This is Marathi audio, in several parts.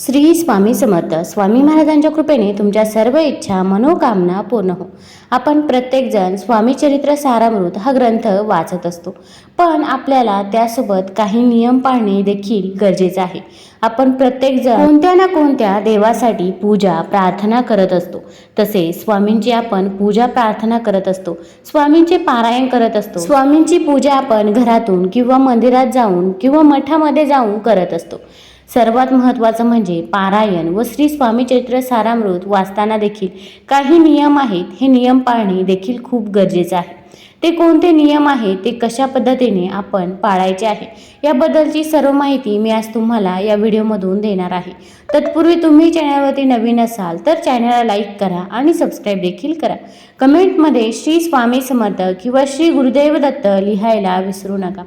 श्री स्वामी समर्थ. स्वामी महाराजांच्या कृपेने तुमच्या सर्व इच्छा मनोकामना पूर्ण हो. आपण प्रत्येकजण स्वामी चरित्र सारामृत हा ग्रंथ वाचत असतो. पण आपल्याला त्यासोबत काही नियम पाळणे देखील गरजेचं आहे. आपण प्रत्येकजण कोणत्या ना कोणत्या देवासाठी पूजा प्रार्थना करत असतो. तसे स्वामींची आपण पूजा प्रार्थना करत असतो. स्वामींचे पारायण करत असतो. स्वामींची पूजा आपण घरातून किंवा मंदिरात जाऊन किंवा मठामध्ये जाऊन करत असतो. सर्वात महत्त्वाचं म्हणजे पारायण व श्री स्वामीचरित्र सारामृत वाचताना देखील काही नियम आहेत हे नियम पाळणे देखील खूप गरजेचं आहे. ते कोणते नियम आहेत ते कशा पद्धतीने आपण पाळायचे आहे याबद्दलची सर्व माहिती मी आज तुम्हाला या व्हिडिओमधून देणार आहे. तत्पूर्वी तुम्ही चॅनलवरती नवीन असाल तर चॅनलला लाईक करा आणि सबस्क्राईब देखील करा. कमेंटमध्ये श्री स्वामी समर्थ किंवा श्री गुरुदेव दत्त लिहायला विसरू नका.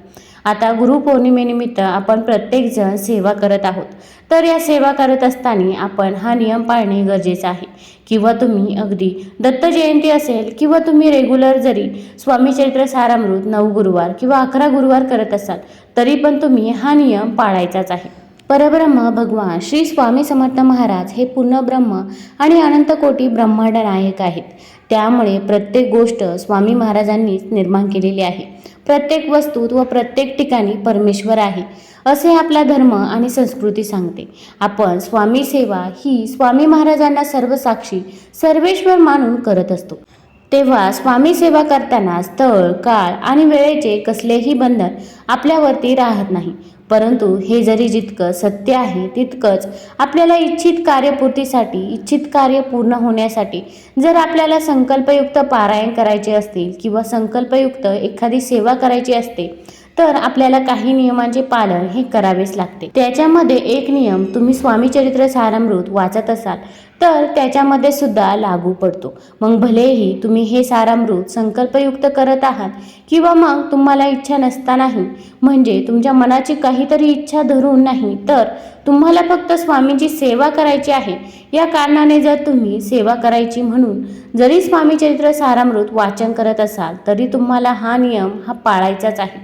आता गुरुपौर्णिमेनिमित्त आपण प्रत्येकजण सेवा करत आहोत. तर या सेवा करत असताना आपण हा नियम पाळणे गरजेचं आहे. किंवा तुम्ही अगदी दत्त जयंती असेल किंवा तुम्ही रेग्युलर जरी स्वामीचरित्र सारामृत नऊ गुरुवार किंवा अकरा गुरुवार करत असाल तरी पण तुम्ही हा नियम पाळायचाच आहे. परब्रह्म भगवान श्री स्वामी समर्थ महाराज हे पूर्ण ब्रह्म आणि अनंतकोटी ब्रह्मांड नायक आहेत. त्यामुळे प्रत्येक गोष्ट स्वामी महाराजांनीच निर्माण केलेली आहे. प्रत्येक वस्तूत व प्रत्येक ठिकाणी परमेश्वर आहे असे आपला धर्म आणि संस्कृती सांगते. आपण स्वामी सेवा ही स्वामी महाराजांना सर्व साक्षी सर्वेश्वर मानून करत असतो. तेव्हा स्वामी सेवा करताना स्थळ काळ आणि वेळेचे कसलेही बंधन आपल्यावरती राहत नाही. परंतु हे जरी जितकं सत्य आहे तितकंच आपल्याला इच्छित कार्यपूर्तीसाठी इच्छित कार्य पूर्ण होण्यासाठी जर आपल्याला संकल्पयुक्त पारायण करायचे असतील किंवा संकल्पयुक्त एखादी सेवा करायची असते तर आपल्याला काही नियमांचे पालन हे करावेच लागते. त्याच्यामध्ये एक नियम तुम्ही स्वामी चरित्र सारामृत वाचत असाल तर त्याच्यामध्ये सुद्धा लागू पडतो. मग भलेही तुम्ही हे सारामृत संकल्पयुक्त करत आहात किंवा मग तुम्हाला इच्छा नसतानाही म्हणजे तुमच्या मनाची काहीतरी इच्छा धरून नाही तर तुम्हाला फक्त स्वामीची सेवा करायची आहे. या कारणाने जर तुम्ही सेवा करायची म्हणून जरी स्वामी चरित्र सारामृत वाचन करत असाल तरी तुम्हाला हा नियम हा पाळायचाच आहे.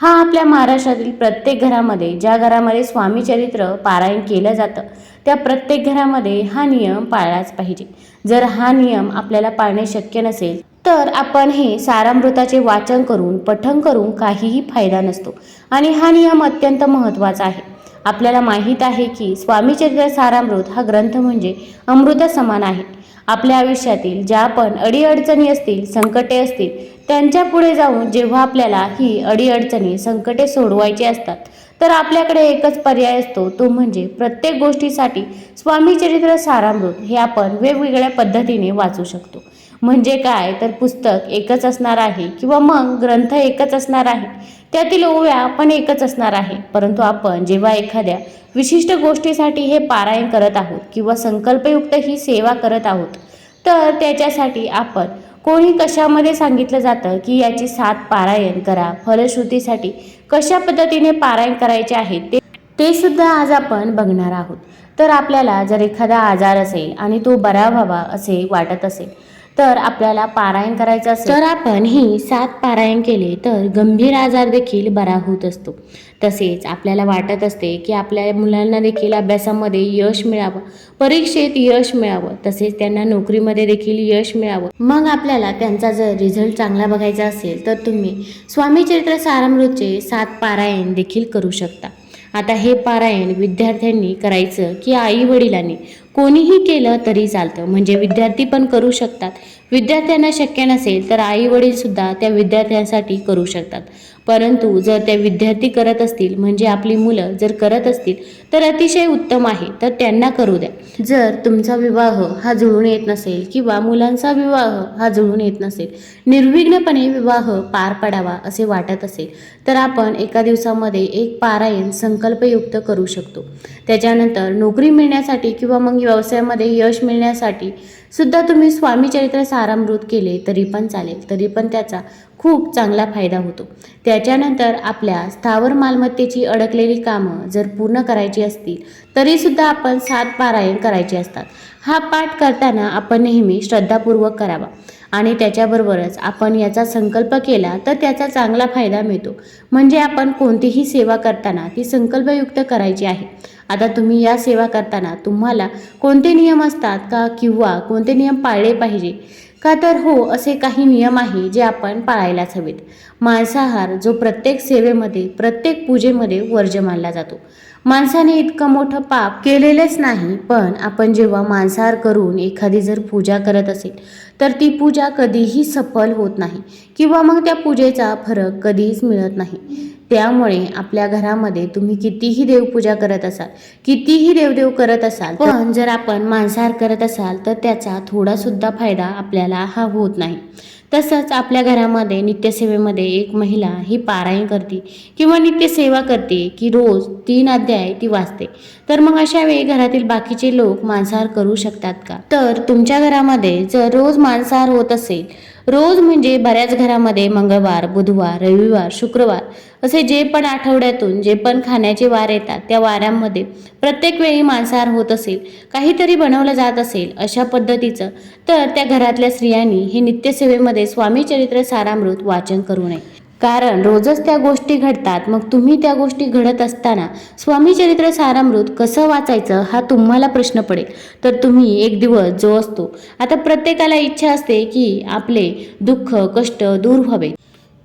हा आपल्या महाराष्ट्रातील प्रत्येक घरामध्ये ज्या घरामध्ये स्वामी चरित्र पारायण केलं जातं त्या प्रत्येक घरामध्ये हा नियम पाळलाच पाहिजे. जर हा नियम आपल्याला पाळणे शक्य नसेल तर आपण हे सारामृताचे वाचन करून पठण करून काहीही फायदा नसतो. आणि हा नियम अत्यंत महत्त्वाचा आहे. आपल्याला माहीत आहे की स्वामीचरित्र सारामृत हा ग्रंथ म्हणजे अमृत समान आहे. आपल्या आयुष्यातील ज्या पण अडीअडचणी असतील संकटे असतील त्यांच्या पुढे जाऊन जेव्हा आपल्याला ही अडीअडचणी संकटे सोडवायची असतात तर आपल्याकडे एकच पर्याय असतो तो म्हणजे प्रत्येक गोष्टीसाठी स्वामीचरित्र सारामृत हे आपण वेगवेगळ्या पद्धतीने वाचू शकतो. म्हणजे काय? तर पुस्तक एकच असणार आहे किंवा मग ग्रंथ एकच असणार आहे. त्यातील ओव्या पण एकच असणार आहे. परंतु आपण जेव्हा एखाद्या विशिष्ट गोष्टीसाठी हे पारायण करत आहोत किंवा संकल्पयुक्त ही सेवा करत आहोत तर त्याच्यासाठी आपण कोणी कशामध्ये सांगितलं जातं की याची सात पारायण करा फलश्रुतीसाठी कशा पद्धतीने पारायण करायचे आहे ते ते सुद्धा आज आपण बघणार आहोत. तर आपल्याला जर एखादा आजार असेल आणि तो बरा व्हावा असे वाटत असेल तर आपल्याला पारायण करायचं असेल. तर आपण ही सात पारायण केले तर गंभीर आजार देखील बरा होत असतो. तसेच आपल्याला वाटत असते की आपल्या मुलांना देखील अभ्यासामध्ये यश मिळावं परीक्षेत यश मिळावं तसेच त्यांना नोकरीमध्ये देखील यश मिळावं. मग आपल्याला त्यांचा जर रिझल्ट चांगला बघायचा असेल तर तुम्ही स्वामी चरित्र सारामृतचे सात पारायण देखील करू शकता. आता हे पारायण विद्यार्थ्यांनी करायचं की आई वडिलांनी. कोणीही केलं तरी चालतं म्हणजे विद्यार्थी पण करू शकतात. विद्यार्थ्यांना शक्य नसेल तर आई वडील सुद्धा त्या विद्यार्थ्यांसाठी करू शकतात. परंतु जर त्या विद्यार्थी करत असतील म्हणजे आपली मुलं जर करत असतील तर अतिशय उत्तम आहे तर त्यांना करू द्या. जर तुमचा विवाह हा जुळून येत नसेल किंवा मुलांचा विवाह हा जुळून येत नसेल निर्विघ्नपणे विवाह पार पडावा असे वाटत असेल तर आपण एका दिवसामध्ये एक पारायण संकल्पयुक्त करू शकतो. त्याच्यानंतर नोकरी मिळण्यासाठी किंवा मग व्यवसायामध्ये यश मिळण्यासाठी सुद्धा तुम्ही स्वामी चरित्र सारामृत केले तरी पण चालेल तरी पण त्याचा खूप चांगला फायदा होतो. त्या त्याच्यानंतर आपल्या स्थावर मालमत्तेची अडकलेली कामं जर पूर्ण करायची असतील तरीसुद्धा आपण सात पारायण करायचे असतात. हा पाठ करताना आपण नेहमी श्रद्धापूर्वक करावा. आणि त्याच्याबरोबरच आपण याचा संकल्प केला तर त्याचा चांगला फायदा मिळतो. म्हणजे आपण कोणतीही सेवा करताना ती संकल्पयुक्त करायची आहे. आता तुम्ही या सेवा करताना तुम्हाला कोणते नियम असतात का किंवा कोणते नियम पाळले पाहिजे? का तर हो असे काही नियम आहे जे आपण पाळायलाच हवेत. मांसाहार जो प्रत्येक सेवेमध्ये प्रत्येक पूजेमध्ये वर्ज मानला जातो. माणसाने इतकं मोठं पाप केलेलेच नाही पण आपण जेव्हा मांसाहार करून एखादी जर पूजा करत असेल तर ती पूजा कधीही सफल होत नाही किंवा मग त्या पूजेचा फरक कधीच मिळत नाही. त्यामुळे आपल्या घरामध्ये तुम्ही कितीही देवपूजा करत असाल कितीही देवदेव करत असाल पण जर आपण मांसाहार करत असाल तर त्याचा थोडासुद्धा फायदा आपल्याला हा होत नाही. तसंच आपल्या घरामध्ये नित्यसेवेमध्ये एक महिला ही पारायण करते किंवा नित्यसेवा करते की रोज तीन अध्याय ती वाचते. तर मग अशा वेळी घरातील बाकीचे लोक मांसाहार करू शकतात का? तर तुमच्या घरामध्ये जर रोज मांसाहार होत असेल रोज म्हणजे बऱ्याच घरामध्ये मंगळवार बुधवार रविवार शुक्रवार असे जे पण आठवड्यातून जे पण खाण्याचे वार येतात त्या वाऱ्यांमध्ये प्रत्येक वेळी मांसाहार होत असेल काहीतरी बनवलं जात असेल अशा पद्धतीचं तर त्या घरातल्या स्त्रियांनी हे नित्यसेवेमध्ये स्वामी चरित्र सारामृत वाचन करू नये. कारण रोजच त्या गोष्टी घडतात मग तुम्ही त्या गोष्टी घडत असताना स्वामी चरित्र सारामृत कसं वाचायचं हा तुम्हाला प्रश्न पडेल. तर तुम्ही एक दिवस जो असतो आता प्रत्येकाला इच्छा असते की आपले दुःख कष्ट दूर व्हावे.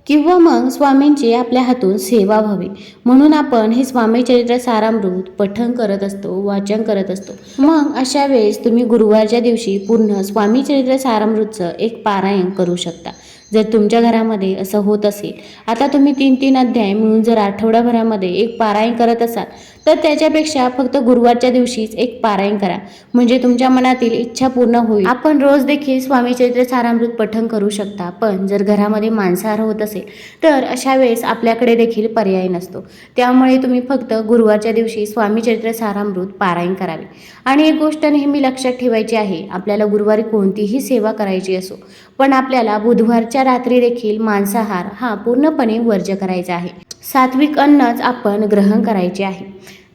किंवा मग स्वामींची आपल्या हातून सेवा व्हावी. म्हणून आपण हे स्वामी चरित्र सारामृत पठण करत असतो वाचन करत असतो. मग अशा वेळेस तुम्ही गुरुवारच्या दिवशी पूर्ण स्वामी चरित्र सारामृतचं एक पारायण करू शकता. जर तुमच्या घरामध्ये असं होत असेल. आता तुम्ही तीन तीन अध्याय मिळून जर आठवड्याभरामध्ये एक पारायण करत असाल तर त्याच्यापेक्षा फक्त गुरुवारच्या दिवशीच एक पारायण करा. म्हणजे तुमच्या मनातील इच्छा पूर्ण होईल. आपण रोज देखील स्वामी चरित्र सारामृत पठण करू शकता. पण जर घरामध्ये मांसाहार होत असेल तर अशा वेळेस आपल्याकडे देखील पर्याय नसतो. त्यामुळे तुम्ही फक्त गुरुवारच्या दिवशी स्वामी चरित्र सारामृत पारायण करावे. आणि एक गोष्ट नेहमी लक्षात ठेवायची आहे आपल्याला गुरुवारी कोणतीही सेवा करायची असो पण आपल्याला बुधवारच्या रात्री देखील मांसाहार हा पूर्णपणे वर्ज करायचा आहे. सात्विक अन्नच आपण ग्रहण करायचे आहे.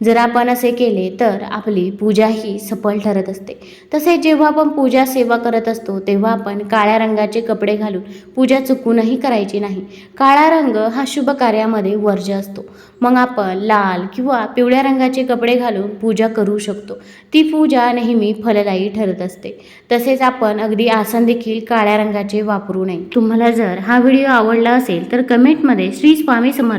जर आपण असे केले तर आपली पूजा ही सफल ठरत असते. तसेच जेव्हा आपण पूजा सेवा करत असतो तेव्हा आपण काळ्या रंगाचे कपडे घालून पूजा चुकूनही करायची नाही. काळा रंग हा शुभ कार्यामध्ये वर्ज्य असतो. मग आपण लाल किंवा पिवळ्या रंगाचे कपडे घालून पूजा करू शकतो. ती पूजा नेहमी फलदायी ठरत असते. तसेच आपण अगदी आसन देखील काळ्या रंगाचे वापरू नये. तुम्हाला जर हा व्हिडिओ आवडला असेल तर कमेंटमध्ये श्री स्वामी समर्थ